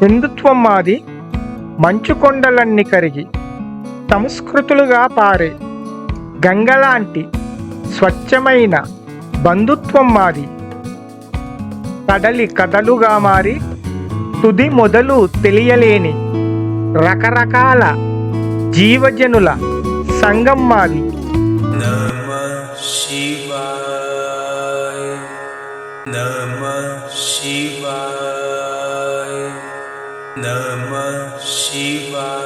హిందుత్వం మాది మంచు కొండలన్నీ కరిగి సంస్కృతులుగా పారే గంగలాంటి స్వచ్ఛమైన బంధుత్వం మాది కడలి కథలుగా మారి తుది మొదలు తెలియలేని రకరకాల జీవజనుల సంగం మాది నమ శివాయ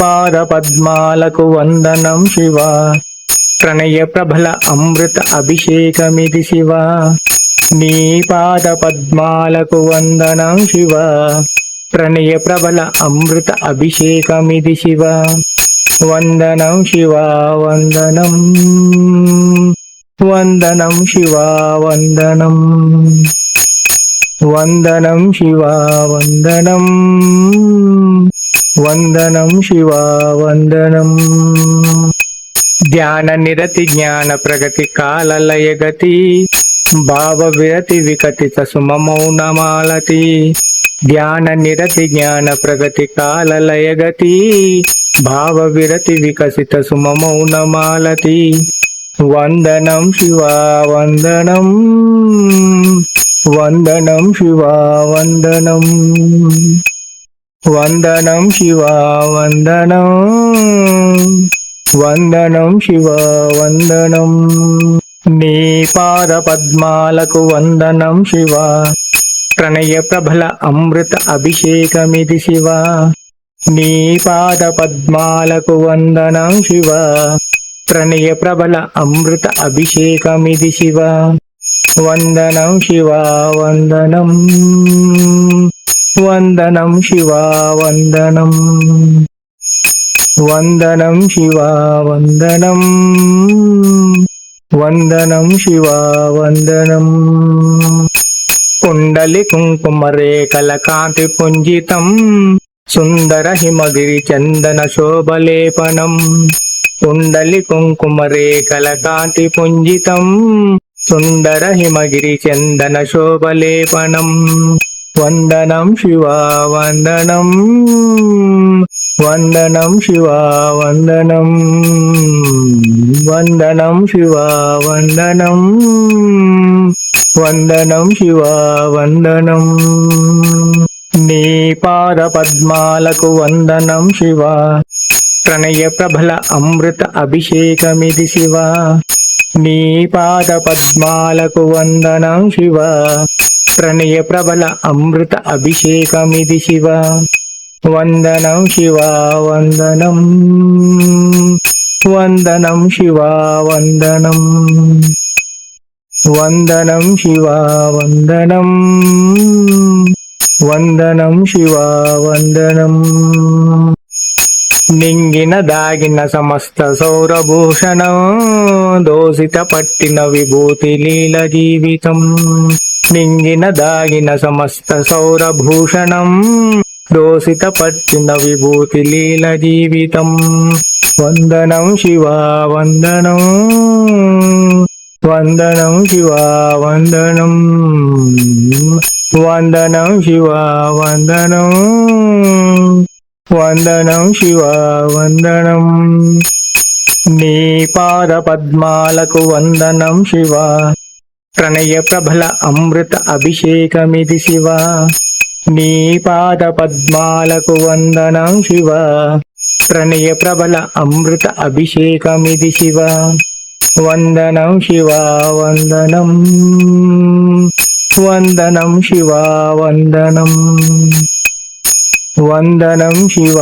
పాద పద్మాలకు వందనం శివ. ప్రణయ ప్రభల అమృత అభిషేకమిది శివ. నీ పాద పద్మాలకు వందనం శివ. ప్రణయ ప్రబల అమృత అభిషేకమిది శివ. వందనం శివ వందనం. వందనం శివ వందనం. వందనం శివ వందనం. వందనం శివ వందనం. ధ్యాన నిరతి జ్ఞాన ప్రగతి కాలలయ గతి భావ విరతి వికటిత సుమ మౌనమాలతి ధ్యాన నిరతి జ్ఞాన ప్రగతి కాలలయ గతి భావ విరతి వికసిత సుమమౌనమాలతి వందనం శివ వందనం వందనం శివ వందనం వందనం శివ వందనం వందనం శివ వందనం నీ పాద పద్మాలకు వందనం శివ. ప్రణయ ప్రభల అమృత అభిషేకమిది శివ. నీ పాద పద్మాలకు వందనం శివ. ప్రణయ ప్రభల అమృత అభిషేకమిది శివ. వందనం శివ వందనం. వందనం శివ వందనం. వందనం శివ వందనం. వందనం శివ వందనం. కుండలి కుంకుమరేఖల కాంతి పుంజితం. సుందర హిమగిరి చందన శోభలేపనం. కుండలి కుంకుమరేఖల కాంతి పుంజితం. సుందర హిమగిరి చందన శోభలేపనం. వందనం శివ వందనం. వందనం శివ వందనం. వందనం శివ వందనం. వందనం శివ వందనం. నీ పాద పద్మాలకు వందనం శివ. ప్రణయ ప్రభల అమృత అభిషేకమిది శివ. నీ పాద పద్మాలకు వందనం శివ. ప్రణయ ప్రబల అమృత అభిషేకమిది శివ. వందనం శివా వందనం. వందనం శివా వందనం. వందనం శివా వందనం. వందనం శివా వందనం. నింగిన దాగిన సమస్త సౌరభూషణం దోషిత పట్టిన విభూతి లీల జీవితం. నింగిన దాగిన సమస్త సౌరభూషణం దోసిత పట్టిన విభూతి లీల జీవితం. వందనం శివ వందనం. వందనం శివ వందనం. వందనం శివ వందనం. వందనం శివ వందనం. నీ పాద పద్మాలకు వందనం శివ. ప్రణయ ప్రభల అమృత అభిషేకమిది శివ. నీ పాద పద్మాలకు వందనం శివ ప్రణయ ప్రబల అమృత అభిషేకమిది శివ వందనం శివ వందనం వందనం శివ వందనం వందనం శివ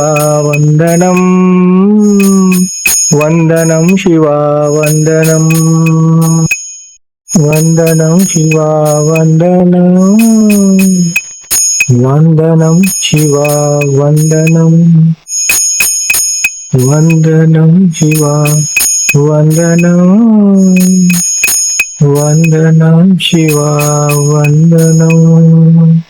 వందనం వందనం శివ వందనం వందనం శివ వందనం वन्दनं शिवा वन्दनं। वन्दनं शिवा वन्दनं। वन्दनं शिवा वन्दनम्